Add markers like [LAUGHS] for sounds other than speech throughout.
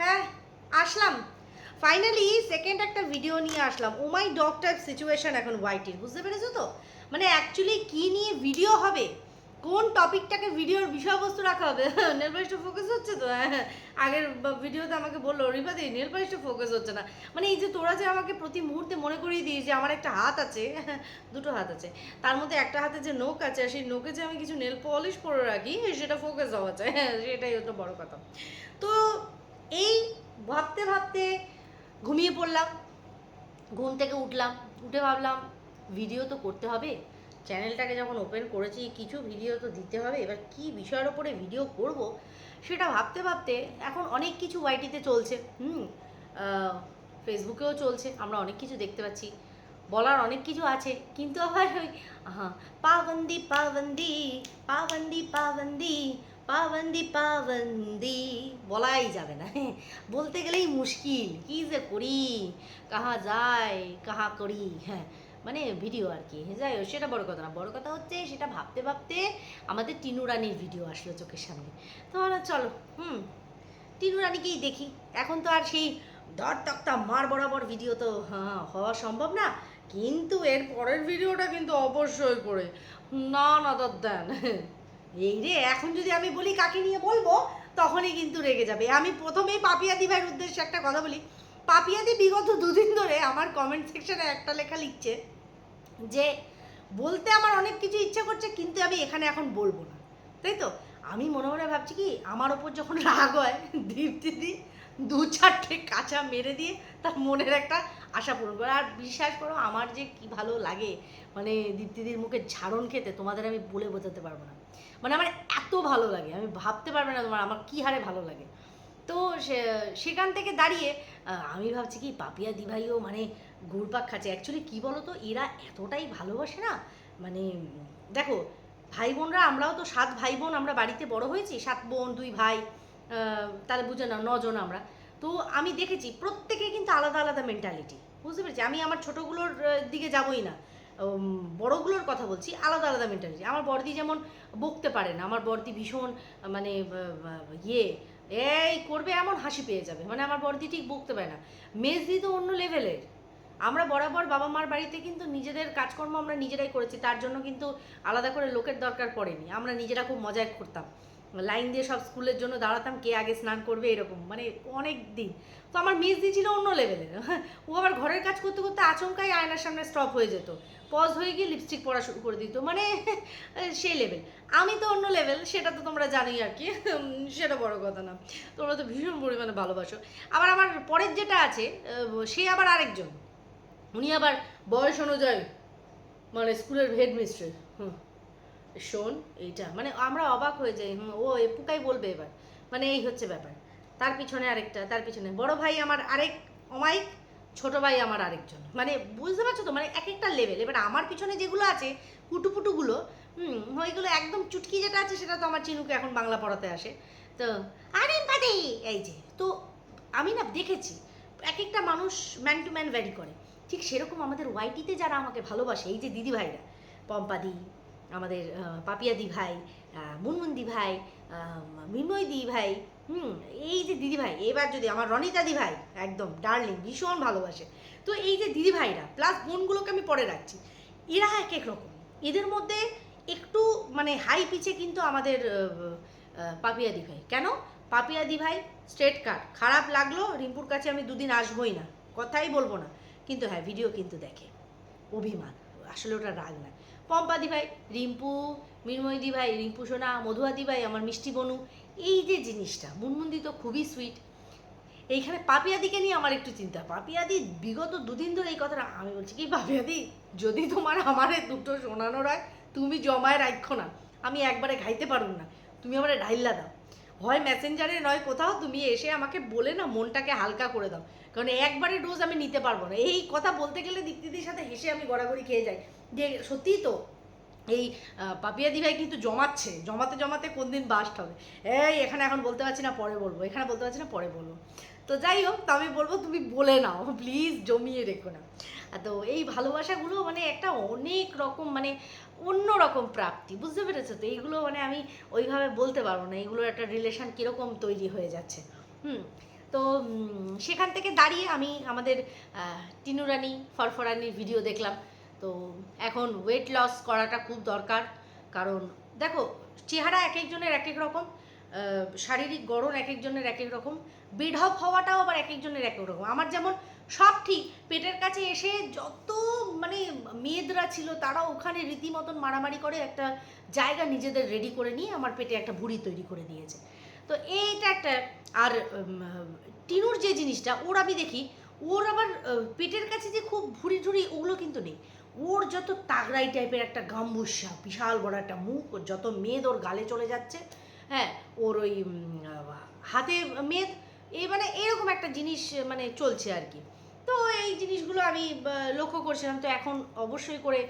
হ্যাঁ আসলাম। Finally second একটা ভিডিও নিয়ে আসলাম। Oh my dog type situation এখন ওয়াইটির বুঝতে পেরেছ তো? মানে অ্যাকচুয়ালি কি নিয়ে ভিডিও হবে? কোন টপিকটাকে ভিডিওর বিষয়বস্তু রাখা হবে? [LAUGHS] নেল পালিশটা ফোকাস হচ্ছে তো? হ্যাঁ আগের ভিডিওতে আমাকে বলল রিপাদি নেল ফোকাস হচ্ছে না। মানে এই যে তোরা যে আমাকে প্রতি মুহূর্তে মনে করিয়ে দিই যে আমার একটা হাত আছে, [LAUGHS] দুটো হাত আছে, তার মধ্যে একটা হাতে যে নোক আছে সেই নোকে যে আমি কিছু নেল পলিশ করে রাখি, সেটা ফোকাস হওয়া চাই। [LAUGHS] হ্যাঁ সেটাই হতো বড় কথা। তো এই ভাবতে ভাবতে ঘুমিয়ে পড়লাম, ঘুম থেকে উঠলাম, উঠে ভাবলাম ভিডিও তো করতে হবে। চ্যানেলটাকে যখন ওপেন করেছি, কিছু ভিডিও তো দিতে হবে। এবার কি বিষয়ের ওপরে ভিডিও করব, সেটা ভাবতে ভাবতে এখন অনেক কিছু ওয়াইটিতে চলছে। হুম ফেসবুকেও চলছে, আমরা অনেক কিছু দেখতে পাচ্ছি। বলার অনেক কিছু আছে, কিন্তু আবার ওই হ্যাঁ পাবন্দি পাবন্দি পাবন্দি পাবন্দি পাবন্দি পাবন্দি। বলাই যাবে না। [LAUGHS] বলতে গেলেই মুশকিল। কি যে করি? কাহা যায়, কাহা করি? হ্যাঁ মানে ভিডিও আর কি। যাই হোক, সেটা বড় কথা না। বড় কথা হচ্ছে, সেটা ভাবতে ভাবতে আমাদের টিনু রানির ভিডিও আসলো চোখের সামনে। তো চলো, হুম, টিনু রানীকেই দেখি। এখন তো আর সেই ধর টকটা মার বরাবর ভিডিও তো হ্যাঁ হওয়া সম্ভব না। কিন্তু এর পরের ভিডিওটা কিন্তু অবশ্যই করে। না না দেন। [LAUGHS] এই রে, এখন যদি আমি বলি কাকে নিয়ে বলব তখনই কিন্তু রেগে যাবে। আমি প্রথমেই পাপিয়াদি ভাইয়ের উদ্দেশ্যে একটা কথা বলি। পাপিয়াদি বিগত দুদিন ধরে আমার কমেন্ট সেকশনে একটা লেখা লিখছে যে, বলতে আমার অনেক কিছু ইচ্ছা করছে, কিন্তু আমি এখানে এখন বলব না। তাই তো? আমি মনে মনে ভাবছি কি, আমার ওপর যখন রাগ হয় দীপ্তিদি দু চারটে কাঁচা মেরে দিয়ে তার মনের একটা আশা পূরণ করে। আর বিশ্বাস করো, আমার যে কি ভালো লাগে মানে দীপ্তিদির মুখে ঝাড়ন খেতে, তোমাদের আমি বলে বোঝাতে পারব না। মানে আমার এত ভালো লাগে, আমি ভাবতে পারবে না তোমার আমার কী হারে ভালো লাগে। তো সেখান থেকে দাঁড়িয়ে আমি ভাবছি কি পাপিয়া দিভাইও মানে ঘুরপাক খাচ্ছে। অ্যাকচুয়ালি কী বলো তো এরা এতটাই ভালোবাসে না মানে দেখো, ভাই বোনরা আমরাও তো সাত ভাই বোন আমরা বাড়িতে বড় হয়েছি, সাত বোন, দুই ভাই তাহলে বুঝে না, নজন আমরা। তো আমি দেখেছি প্রত্যেকে কিন্তু আলাদা আলাদা মেন্টালিটি বুঝতে পেরেছি? আমি আমার ছোটোগুলোর দিকে যাবই না। বড়গুলোর কথা বলছি, আলাদা আলাদা মেন্টালিটি আমার বর্দি যেমন বকতে পারে না, আমার বর্দি ভীষণ মানে ইয়ে এই করবে এমন হাসি পেয়ে যাবে। মানে আমার বর্দি ঠিক বকতে পারে না। মেজদি তো অন্য লেভেলের আমরা বরাবর বাবা মার বাড়িতে কিন্তু নিজেদের কাজকর্ম আমরা নিজেরাই করেছি, তার জন্য কিন্তু আলাদা করে লোকের দরকার পড়েনি। আমরা নিজেরা খুব মজায় করতাম। লাইন দিয়ে সব স্কুলের জন্য দাঁড়াতাম, কে আগে স্নান করবে এরকম মানে অনেক দিন। তো আমার মেজদি ছিল অন্য লেভেলের ও আবার ঘরের কাজ করতে করতে আচমকাই আয়নার সামনে স্টপ হয়ে যেত। পজ হয়ে গিয়ে লিপস্টিক পরা শুরু করে দিত মানে [LAUGHS] সেই লেভেল আমি তো অন্য লেভেল সেটা তো তোমরা জানোই আর কি সেটা বড় কথা না। তোমরা তো ভীষণ পরিমাণে ভালোবাসো। আবার আমার পরের যেটা আছে সে আবার আরেকজন। উনি আবার বয়স অনুযায়ী মানে স্কুলের হেড মিস্ট্রেস হুম। শোন, এইটা মানে আমরা অবাক হয়ে যাই ও এপুকাই বলবে এবার মানে এই হচ্ছে ব্যাপার। তার পিছনে আরেকটা, তার পিছনে, বড় ভাই আমার আরেক অমাইক ছোট ভাই আমার আরেকজন মানে বুঝতে পারছ তো মানে এক একটা লেভেল এবার আমার পিছনে যেগুলো আছে, কুটুপুটুগুলো, হুম, ওইগুলো একদম চুটকি যেটা আছে, সেটা তো আমার চিনুকে এখন বাংলা পড়াতে আসে, তো, আরে পাদি এই যে, তো আমি না দেখেছি এক একটা মানুষ ম্যান টু ম্যান ভ্যারি করে, ঠিক সেরকম আমাদের ওয়াইটিতে যারা আমাকে ভালোবাসে, এই যে দিদি ভাইরা পম্পাদি আমাদের আহ, পাপিয়াদি ভাই আহ, মুনমুন্দি ভাই মিনময় দি ভাই হুম এই যে দিদি ভাই এবার যদি আমার রনিতা দি ভাই একদম ডার্লিং ভীষণ ভালোবাসে। তো এই যে দিদি ভাইরা প্লাস বোনগুলোকে আমি পরে রাখছি এরা এক এক রকম। এদের মধ্যে একটু মানে হাই পিছে কিন্তু আমাদের আহ, পাপিয়াদি ভাই। কেন? পাপিয়াদি ভাই স্ট্রেট কাট। খারাপ লাগল রিম্পুর কাছে আমি দুদিন আসবোই না। কথাই বলব না। কিন্তু হ্যাঁ ভিডিও কিন্তু দেখে। অভিমান। আসলে ওটা রাগ না। পম্পাদি ভাই রিম্পু মিনময়দি ভাই রিম্পু সোনা মধুয়াদি ভাই আমার মিষ্টি বনু, এই যে জিনিসটা মুনমুন্দি তো খুবই সুইট এইখানে পাপিয়াদিকে নিয়ে আমার একটু চিন্তা। পাপিয়াদি বিগত দুদিন ধরে এই কথাটা, আমি বলছি কি, পাপিয়াদি, যদি তোমার আমারে দুটো শোনানোর হয়, তুমি জমায় রাখো না। আমি একবারে খাইতে পারুম না। তুমি আমারে ঢাইল্লা দাও। হয় মেসেঞ্জারে নয় কোথাও তুমি এসে আমাকে বলে না মনটাকে হালকা করে দাও। কারণ একবারে ডোজ আমি নিতে পারব না। এই কথা বলতে গেলে দীপ্তিদির সাথে হেসে আমি গড়াগড়ি খেয়ে যাই। যে সত্যিই তো এই পাপিয়া দিভাই কিন্তু জমাচ্ছে। জমাতে জমাতে কোন দিন বাস্ট হবে? এই, এখানে এখন বলতে পারছি না, পরে বলব। এখানে বলতে পারছি না, পরে বলব। তো যাই হোক, তো আমি বলব, তুমি বলে নাও প্লিজ জমিয়ে রেখো না। তো এই ভালোবাসাগুলো মানে একটা অনেক রকম মানে অন্য রকম প্রাপ্তি, বুঝতে পেরেছ তো? এইগুলো মানে আমি ওইভাবে বলতে পারব না, এইগুলোর একটা রিলেশন কীরকম তৈরি হয়ে যাচ্ছে। হুম, তো সেখান থেকে দাঁড়িয়ে আমি আমাদের টিনুরানি ফরফরানির ভিডিও দেখলাম। তো এখন ওয়েট লস করাটা খুব দরকার। কারণ দেখো, চেহারা এক একজনের এক এক রকম শারীরিক গড়ন এক একজনের এক এক রকম, বেঢপ হওয়াটাও আবার এক একজনের এক এক রকম। আমার যেমন সব ঠিক, পেটের কাছে এসে যত মানে মেয়েদরা ছিল, তারা ওখানে রীতিমতন মারামারি করে একটা জায়গা নিজেদের রেডি করে নিয়ে আমার পেটে একটা ভুঁড়ি তৈরি করে দিয়েছে। তো এইটা একটা, আর টিনুর যে জিনিসটা, ওর আমি দেখি, ওর আবার পেটের কাছে যে খুব ভুঁড়ি ঝুড়ি ওগুলো কিন্তু নেই। ওর যত তাগড়াই টাইপের একটা গাম্বুসা বিশাল বড় একটা মুখ, ওর যত মেদ ওর গালে চলে যাচ্ছে হ্যাঁ ওর ওই হাতে মেদ, এই মানে এরকম একটা জিনিস মানে চলছে আর কি। তো এই জিনিসগুলো আমি লক্ষ্য করছিলাম। তো এখন অবশ্যই করে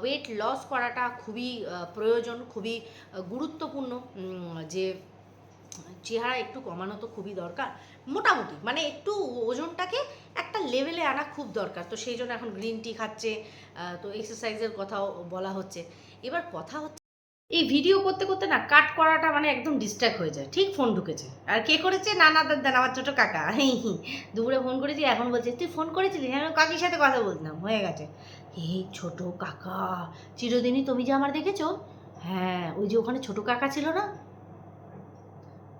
ওয়েট লস করাটা খুবই প্রয়োজন, খুবই গুরুত্বপূর্ণ যে চেহারা একটু কমানো তো খুবই দরকার। মোটামুটি মানে একটু ওজনটাকে একটা লেভেলে আনা খুব দরকার। তো সেই জন্য এখন গ্রিন টি খাচ্ছে তো এক্সারসাইজের কথাও বলা হচ্ছে। এবার কথা হচ্ছে, এই ভিডিও করতে করতে না কাট করাটা মানে একদম ডিস্ট্র্যাক্ট হয়ে যায়। ঠিক ফোন ঢুকেছে। আর কে করেছে? না না, দাদা আমার ছোটো কাকা। হি হি। দুপুরে ফোন করেছি, এখন বলছে, তুই ফোন করেছিলি? হ্যাঁ কাকির সাথে কথা বলতাম হয়ে গেছে। এই ছোট কাকা, চিরদিনই তুমি যে আমার দেখেছ? হ্যাঁ ওই যে ওখানে ছোট কাকা ছিল না?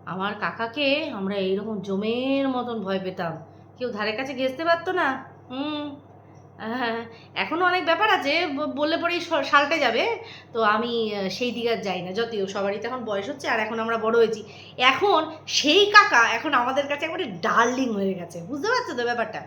আমার কাকাকে আমরা এইরকম জমের মতন ভয় পেতাম। কেউ ধারে কাছে ঘেসতে পারতো না। হুম। এখনও অনেক ব্যাপার আছে বললে পরেই সালটে যাবে। তো আমি সেই দিকে আর যাই না, যদিও সবারই তো এখন বয়স হচ্ছে, আর এখন আমরা বড় হয়েছি। এখন সেই কাকা এখন আমাদের কাছে একবারে ডার্লিং হয়ে গেছে। বুঝতে পারছ তো ব্যাপারটা?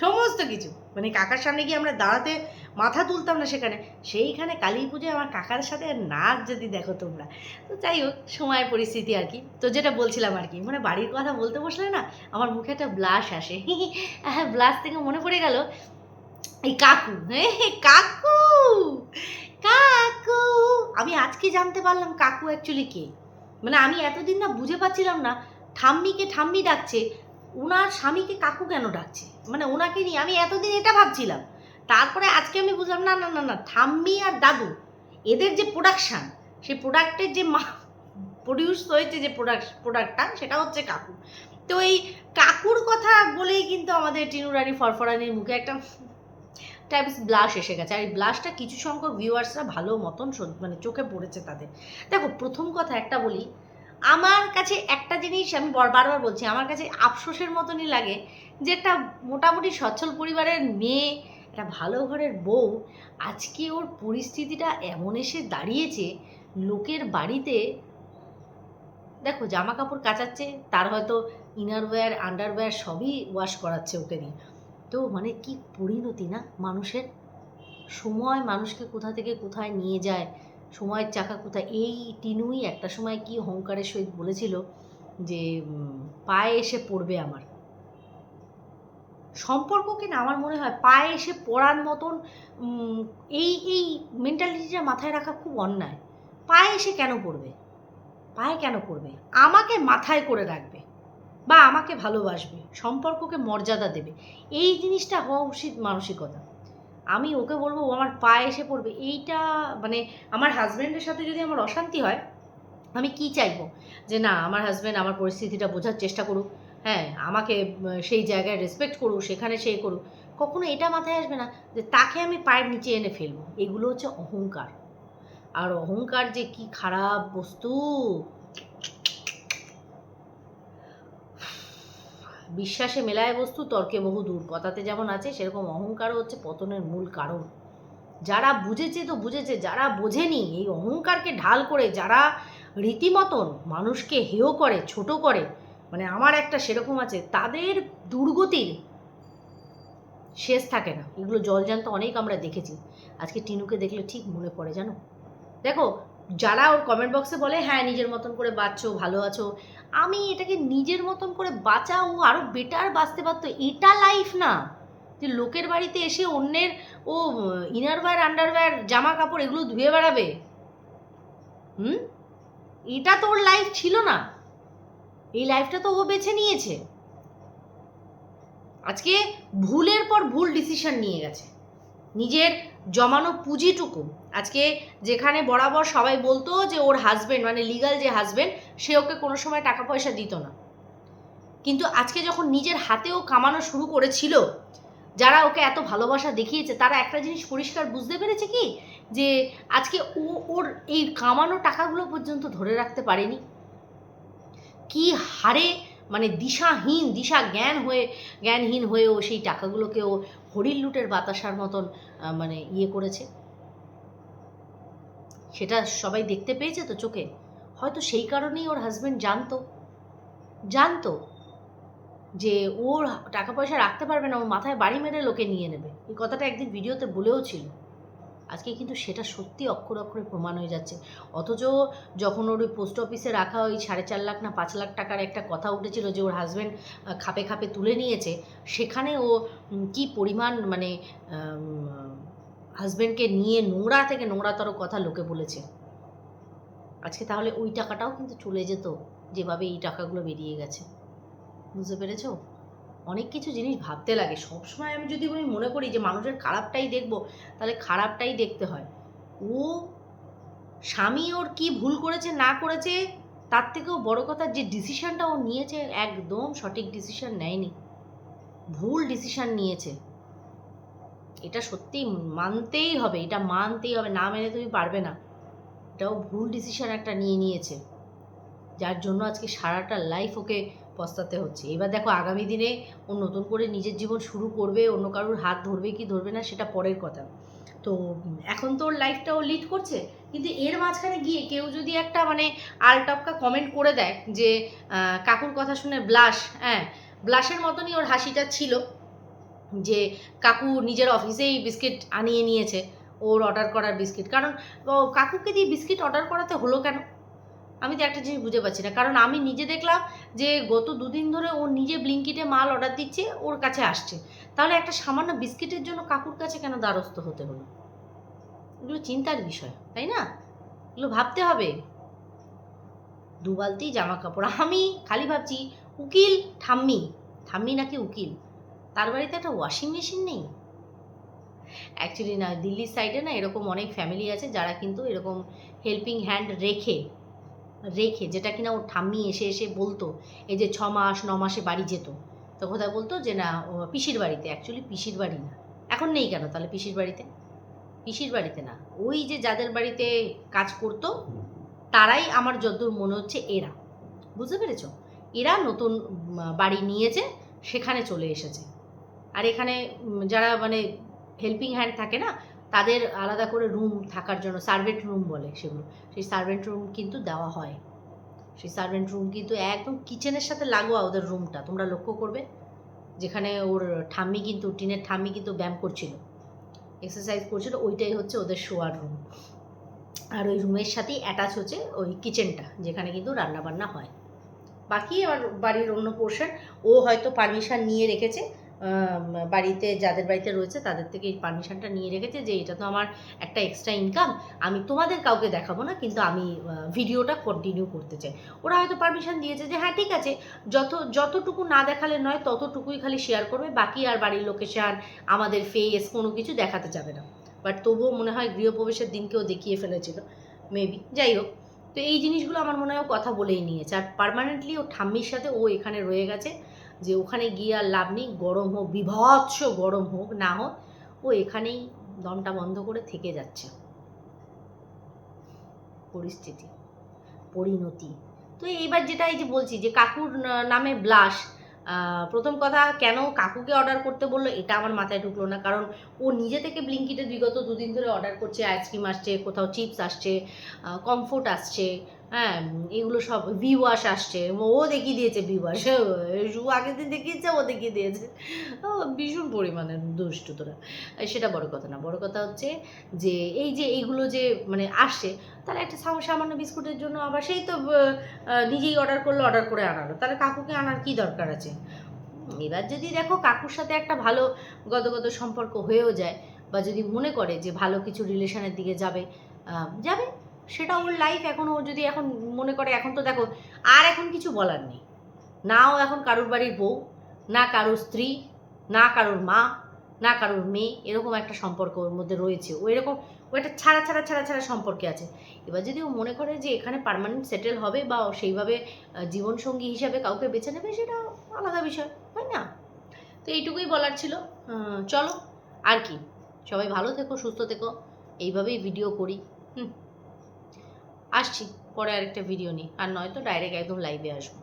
সমস্ত কিছু। মানে কাকার সামনে গিয়ে আমরা দাঁড়াতে মাথা তুলতাম না সেখানে। সেইখানে কালী পুজোয় আমার কাকার সাথে নাচ যদি দেখো তোমরা। তো যাই হোক, সময়ের পরিস্থিতি আর কি। তো যেটা বলছিলাম আর কি মানে বাড়ির কথা বলতে বসলে না, আমার মুখে একটা ব্লাশ আসে। [LAUGHS] হ্যাঁ ব্লাশ থেকে মনে পড়ে গেল, এই কাকু হ্যাঁ কাকু কাকু। আমি আজকে জানতে পারলাম কাকু অ্যাকচুয়ালি কে। মানে আমি এতদিন না বুঝে পাচ্ছিলাম না, ঠাম্মিকে ঠাম্মি ডাকছে ওনার স্বামীকে কাকু কেন ডাকছে? মানে ওনাকে নিয়ে আমি এতদিন এটা ভাবছিলাম। তারপরে আজকে আমি বুঝলাম, না না না না, ঠাম্মি আর দাদু, এদের যে প্রোডাকশান সেই প্রোডাক্টের যে মা প্রডিউস হয়েছে যে প্রোডাক্ট প্রোডাক্টটা সেটা হচ্ছে কাকু। তো এই কাকুর কথা বলেই কিন্তু আমাদের টিনুরানি ফরফরানির মুখে একটা টাইপস ব্লাশ এসে গেছে। আর এই ব্লাশটা কিছু সংখ্যক ভিউয়ার্সরা ভালো মতন মানে চোখে পড়েছে তাদের। দেখো, প্রথম কথা একটা বলি, আমার কাছে একটা জিনিস আমি বার- বারবার বলছি, আমার কাছে আফসোসের মতনই লাগে যে একটা মোটামুটি সচ্ছল পরিবারের মেয়ে একটা ভালো ঘরের বউ আজকে ওর পরিস্থিতিটা এমন এসে দাঁড়িয়েছে, লোকের বাড়িতে দেখো জামা কাপড় কাচাচ্ছে, তার হয়তো ইনারওয়্যার আন্ডারওয়্যার সবই ওয়াশ করাচ্ছে ওকে দিয়ে তো মানে কি পরিণতি না মানুষের? সময় মানুষকে কোথা থেকে কোথায় নিয়ে যায়, সময়ের চাকা কোথায়? এই টিনুই একটা সময় কি হংকারের সহিত বলেছিল যে পায়ে এসে পড়বে আমার। সম্পর্ককে না আমার মনে হয় পায়ে এসে পড়ার মতন এই এই মেন্টালিটিটা মাথায় রাখা খুব অন্যায়। পায়ে এসে কেন পড়বে? পায়ে কেন পড়বে? আমাকে মাথায় করে রাখবে বা আমাকে ভালোবাসবে, সম্পর্ককে মর্যাদা দেবে। এই জিনিসটা হওয়া উচিত মানসিকতা। আমি ওকে বলব, ও আমার পায়ে এসে পড়বে। এইটা মানে আমার হাজব্যান্ডের সাথে যদি আমার অশান্তি হয়, আমি কি চাইব? যে না, আমার হাজব্যান্ড আমার পরিস্থিতিটা বোঝার চেষ্টা করুক। হ্যাঁ আমাকে সেই জায়গায় রেসপেক্ট করুক, সেখানে সে করুক, কখনো এটা মাথায় আসবে না যে তাকে আমি পায়ের নিচে এনে ফেলব। এগুলো হচ্ছে অহংকার। আর অহংকার যে কি খারাপ বস্তু! বিশ্বাসে মেলায় বস্তু, তর্কে বহু দূর। কথাতে যেমন আছে, সেরকম অহংকারও হচ্ছে পতনের মূল কারণ। যারা বুঝেছে তো বুঝেছে, যারা বোঝেনি, এই অহংকারকে ঢাল করে, যারা রীতিমতন মানুষকে হেয় করে, ছোট করে মানে আমার একটা সেরকম আছে, তাদের দুর্গতির শেষ থাকে না। এগুলো জলজান্ত অনেক আমরা দেখেছি। আজকে টিনুকে দেখলে ঠিক মনে পড়ে, জানো? দেখো, যারা ওর কমেন্ট বক্সে বলে হ্যাঁ নিজের মতন করে বাঁচছো, ভালো আছো। আমি এটাকে নিজের মতন করে বাঁচা ও আরও বেটার বাঁচতে পারতো। এটা লাইফ না। যে লোকের বাড়িতে এসে অন্যের, ও ইনারওয়্যার আন্ডারওয়্যার জামা কাপড় এগুলো ধুয়ে বেড়াবে। হুম? এটা তো ওর লাইফ ছিল না। এই লাইফটা তো ও বেছে নিয়েছে। আজকে ভুলের পর ভুল ডিসিশন নিয়ে গেছে। নিজের জমানো পুঁজিটুকু। আজকে যেখানে বরাবর সবাই বলতো যে ওর হাজবেন্ড মানে লিগাল যে হাজবেন্ড সে ওকে কোনো সময় টাকা পয়সা দিত না। কিন্তু আজকে যখন নিজের হাতেও কামানো শুরু করেছিল, যারা ওকে এত ভালোবাসা দেখিয়েছে, তারা একটা জিনিস পরিষ্কার বুঝতে পেরেছে কি? যে আজকে ও, ওর এই কামানো টাকাগুলো পর্যন্ত ধরে রাখতে পারেনি। কি হারে মানে দিশাহীন দিশা জ্ঞান হয়ে, জ্ঞানহীন হয়েও সেই টাকাগুলোকে ও হরিণ লুটের বাতাসার মতন মানে ইয়ে করেছে? সেটা সবাই দেখতে পেয়েছে তো চোখে? হয়তো সেই কারণেই ওর হাজবেন্ড জানতো। জানতো যে ওর টাকা পয়সা রাখতে পারবে না ওর মাথায় বাড়ি মেরে লোকে নিয়ে নেবে। এই কথাটা একদিন ভিডিওতে বলেও ছিল। আজকে কিন্তু সেটা সত্যি অক্ষর অক্ষরে প্রমাণ হয়ে যাচ্ছে। অথচ যখন ওর ওই পোস্ট অফিসে রাখা ওই সাড়ে চার লাখ না পাঁচ লাখ টাকার একটা কথা উঠেছিল যে ওর হাজব্যান্ড খাপে খাপে তুলে নিয়েছে, সেখানে ও কি পরিমাণ মানে হাজব্যান্ডকে নিয়ে নোংরা থেকে নোংরাতর কথা লোকে বলেছে। আজকে তাহলে ওই টাকাটাও কিন্তু চলে যেত, যেভাবে এই টাকাগুলো বেরিয়ে গেছে। বুঝতে পেরেছ? অনেক কিছু জিনিস ভাবতে লাগে। সবসময় আমি যদি আমি মনে করি যে মানুষের খারাপটাই দেখব, তাহলে খারাপটাই দেখতে হয়। ও স্বামী ওর কি ভুল করেছে, না করেছে, তার থেকেও বড় কথা যে ডিসিশানটা ও নিয়েছে, একদম সঠিক ডিসিশান নেয়নি। ভুল ডিসিশান নিয়েছে। এটা সত্যি মানতেই হবে, এটা মানতেই হবে, না মেনে তুমি পারবে না। এটাও ভুল ডিসিশান একটা নিয়ে নিয়েছে। যার জন্য আজকে সারাটা লাইফ ওকে পস্তাতে হচ্ছে। এবার দেখো আগামী দিনে ও নতুন করে নিজের জীবন শুরু করবে, অন্য কারোর হাত ধরবে কি ধরবে না সেটা পরের কথা। তো এখন তো ওর লাইফটা ও লিড করছে, কিন্তু এর মাঝখানে গিয়ে কেউ যদি একটা মানে আলটপকা কমেন্ট করে দেয় যে কাকুর কথা শুনে ব্লাশ হ্যাঁ ব্লাশের মতনই ওর হাসিটা ছিল যে, কাকু নিজের অফিসেই বিস্কিট আনিয়ে নিয়েছে, ওর অর্ডার করার বিস্কিট কারণ কাকুকে দিয়ে বিস্কিট অর্ডার করাতে হলো কেন? আমি তো একটা জিনিস বুঝে পাচ্ছি না। কারণ আমি নিজে দেখলাম যে গত দুদিন ধরে ও নিজে ব্লিঙ্কিটে মাল অর্ডার দিচ্ছে, ওর কাছে আসছে। তাহলে একটা সামান্য বিস্কিটের জন্য কাকুর কাছে কেন দ্বারস্থ হতে হলো? এগুলো চিন্তার বিষয়, তাই না? এগুলো ভাবতে হবে। দু বালতি জামা কাপড় আমি খালি ভাবছি, উকিল ঠাম্মি ঠাম্মি নাকি উকিল? তার বাড়িতে একটা ওয়াশিং মেশিন নেই? অ্যাকচুয়ালি না, দিল্লির সাইডে না এরকম অনেক ফ্যামিলি আছে যারা কিন্তু এরকম হেল্পিং হ্যান্ড রেখে রেখে, যেটা কিনা ওর ঠাম্মি এসে এসে বলতো, এই যে ছ মাস, ন মাসে বাড়ি যেত। তো কোথায় বলতো যে, না পিসির বাড়িতে অ্যাকচুয়ালি পিসির বাড়ি না। এখন নেই কেন তাহলে পিসির বাড়িতে? পিসির বাড়িতে না। ওই যে যাদের বাড়িতে কাজ করতো, তারাই আমার যতদূর মনে হচ্ছে এরা। বুঝতে পেরেছ? এরা নতুন বাড়ি নিয়েছে, সেখানে চলে এসেছে। আর এখানে যারা মানে হেল্পিং হ্যান্ড থাকে না তাদের আলাদা করে রুম থাকার জন্য সার্ভেন্ট রুম বলে সেগুলো। সেই সার্ভেন্ট রুম কিন্তু দেওয়া হয়। সেই সার্ভেন্ট রুম কিন্তু একদম কিচেনের সাথে লাগোয়া ওদের রুমটা তোমরা লক্ষ্য করবে, যেখানে ওর ঠাম্মি কিন্তু, টিনের ঠাম্মি কিন্তু ব্যায়াম করছিল। এক্সারসাইজ করছিল, ওইটাই হচ্ছে ওদের শোয়ার রুম আর ওই রুমের সাথেই অ্যাটাচ হচ্ছে ওই কিচেনটা যেখানে কিন্তু রান্নাবান্না হয়। বাকি এবার বাড়ির অন্য পোর্শন ও হয়তো পারমিশন নিয়ে রেখেছে বাড়িতে, যাদের বাড়িতে রয়েছে, তাদের থেকে এই পারমিশনটা নিয়ে রেখেছে যে, এটা তো আমার একটা এক্সট্রা ইনকাম আমি তোমাদের কাউকে দেখাবো না, কিন্তু আমি ভিডিওটা কন্টিনিউ করতে চাই। ওরা হয়তো পারমিশন দিয়েছে যে হ্যাঁ ঠিক আছে, যত, যতটুকু না দেখালে নয়, ততটুকুই খালি শেয়ার করবে, বাকি আর বাড়ির লোকেশান আমাদের ফেস কোনো কিছু দেখাতে যাবে না। বাট তবুও মনে হয় গৃহপ্রবেশের দিনকেও দেখিয়ে ফেলেছিল মেবি যাই হোক। তো এই জিনিসগুলো আমার মনে হয় কথা বলেই নিয়েছে। আর পারমানেন্টলি ও ঠাম্মির সাথে ও এখানে রয়ে গেছে। যে ওখানে গিয়ে আর লাভ নেই, গরম হোক, বিভৎস গরম হোক, না হোক, ও এখানেই দমটা বন্ধ করে থেকে যাচ্ছে। পরিস্থিতি, পরিণতি। তো এইবার যেটা এই যে বলছি যে কাকুর নামে ব্লাশ প্রথম কথা কেন কাকুকে অর্ডার করতে বলল এটা আমার মাথায় ঢুকলো না, কারণ ও নিজে থেকে ব্লিঙ্কিটে বিগত দুদিন ধরে অর্ডার করছে আইসক্রিম আসছে, কোথাও চিপস আসছে কমফোর্ট আসছে হ্যাঁ এগুলো সব ভি ওয়াশ আসছে। ও দেখিয়ে দিয়েছে ভি ওয়াশ আগের দিন দেখিয়েছে, ও দেখিয়ে দিয়েছে। ভীষণ পরিমাণে দুষ্টু তোরা। সেটা বড় কথা না। বড় কথা হচ্ছে যে, এই যে এইগুলো যে মানে আসছে তাহলে একটা সাম- সামান্য বিস্কুটের জন্য আবার সেই তো নিজেই অর্ডার করল অর্ডার করে আনালো। তাহলে কাকুকে আনার কি দরকার আছে? এবার যদি দেখো কাকুর সাথে একটা ভালো গতগত সম্পর্ক হয়েও যায়, বা যদি মনে করে যে ভালো কিছু রিলেশনের দিকে যাবে যাবে। সেটা ওর লাইফ এখন ও যদি এখন মনে করে, এখন তো দেখো, আর এখন কিছু বলার নেই। না ও এখন কারোর বাড়ির বউ, না কারোর স্ত্রী, না কারোর মা, না কারোর মেয়ে, এরকম একটা সম্পর্ক ওর মধ্যে রয়েছে। ও এরকম, ও একটা ছাড়া ছাড়া ছাড়া ছাড়া সম্পর্কে আছে। এবার যদি ও মনে করে যে এখানে পার্মানেন্ট সেটেল হবে বা সেইভাবে জীবনসঙ্গী হিসাবে কাউকে বেছে নেবে, সেটা আলাদা বিষয়, তাই না? তো এইটুকুই বলার ছিল। চলো, আর কি। সবাই ভালো থেকো, সুস্থ থেকো। এইভাবেই ভিডিও করি। হুম। আসছি, পরে আরেকটা ভিডিও নিই। আর নয়তো ডাইরেক্ট একদম লাইভে আসব।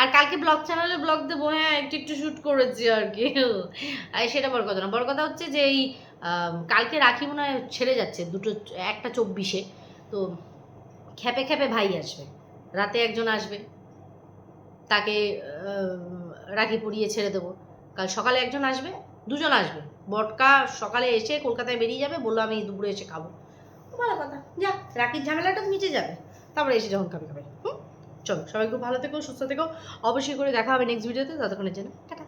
আর কালকে ব্লগ চ্যানেলে ব্লগ দেবো হ্যাঁ একটু একটু শ্যুট করেছি আর কি। আর সেটা বড় কথা না, বড় কথা হচ্ছে যে এই কালকে রাখি মনে হয় ছেড়ে যাচ্ছে, দুটো, একটা চব্বিশে। তো খ্যাপে খ্যাপে ভাই আসবে, রাতে একজন আসবে। তাকে রাখি পরিয়ে ছেড়ে দেবো। কাল সকালে একজন আসবে, দুজন আসবে। বটকা সকালে এসে কলকাতায় বেরিয়ে যাবে, বলল আমি দুপুরে এসে খাব। ভালো কথা। যা রাখির ঝামেলাটা মিটে যাবে। তারপরে এসে যখন খাবে খাবে। হুম? চলো, সবাই খুব ভালো থেকো, সুস্থ থেকো। অবশ্যই করে দেখা হবে নেক্সট ভিডিওতে ততক্ষণের জন্য, টাটা।